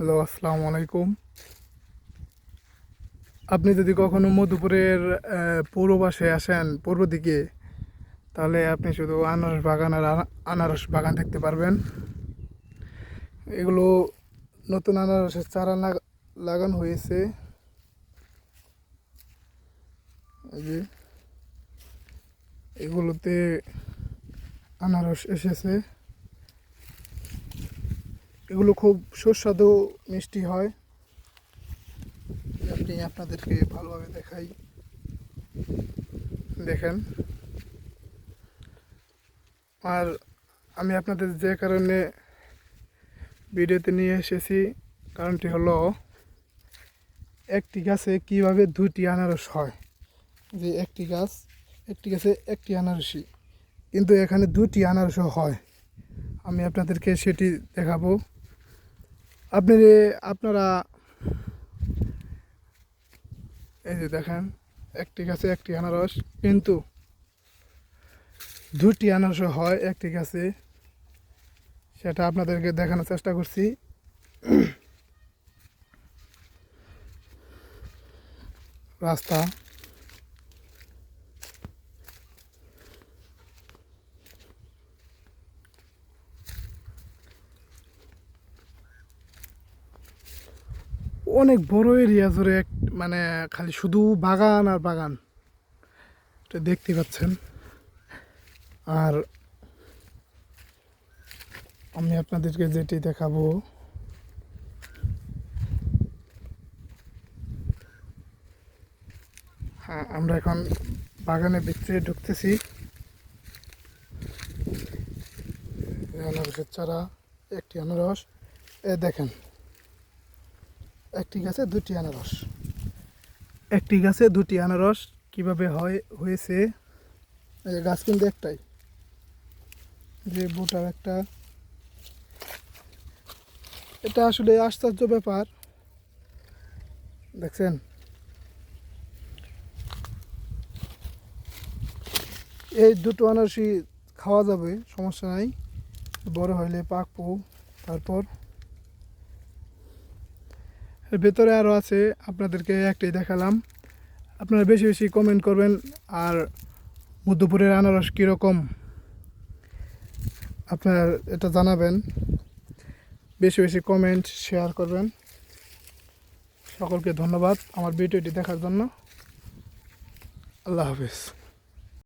Hello, আসসালামু আলাইকুম। আপনি যদি কখনো মধুপুরের পূর্ব আসেন পূর্ব দিকে, তাহলে আপনি শুধু আনারস বাগান আর আনারস বাগান দেখতে পারবেন। এগুলো নতুন আনারসের চারা লাগা- লাগানো হয়েছে। যে, এগুলোতে আনারস এসেছে। এগুলো খুব সুস্বাদু, মিষ্টি হয়। আপনি আপনাদেরকে ভালোভাবে দেখাই। দেখেন। আর আমি আপনাদের যে কারণে ভিডিওতে নিয়ে এসেছি, কারণটি হলো, একটি গাছে কীভাবে দুটি আনারস হয়? যে একটি গাছ, একটি গাছে একটি আনারসই। কিন্তু এখানে দুটি আনারসও হয়। আমি আপনাদেরকে সেটি দেখাবো। আপনি আপনারা, এই যে দেখেন, একটি গাছে একটি আনারস, কিন্তু দুটি আনারস হয়, একটি গাছে। সেটা আপনাদেরকে দেখানোর চেষ্টা করছি। রাস্তা। অনেক বড় এরিয়া জুড়ে এক মানে খালি শুধু বাগান আর বাগান। দেখতে পাচ্ছেন। আর আমি আপনাদেরকে যেটি দেখাবো হ্যাঁ আমরা এখন বাগানের ভিতরে ঢুকতেছি। আনারসের চারা, একটি আনারস এ দেখেন একটি গাছে দুটি আনারস। একটি গাছে দুটি আনারস কীভাবে হয় হয়েছে? এই গাছ কিন্তু একটাই। যে বোটার একটা। এটা আসলে আশ্চর্য ব্যাপার। দেখছেন? এই দুটো আনারসই খাওয়া যাবে সমস্যা নাই। বড় হইলে পাকবো তারপর এর ভেতরে আরও আছে, আপনাদেরকে একটাই দেখালাম। আপনারা বেশি বেশি কমেন্ট করবেন, আর মধ্যপুরের আনারস কীরকম? আপনার এটা জানাবেন। বেশি বেশি কমেন্ট শেয়ার করবেন। সকলকে ধন্যবাদ আমার ভিডিওটি দেখার জন্য। আল্লাহ হাফিজ।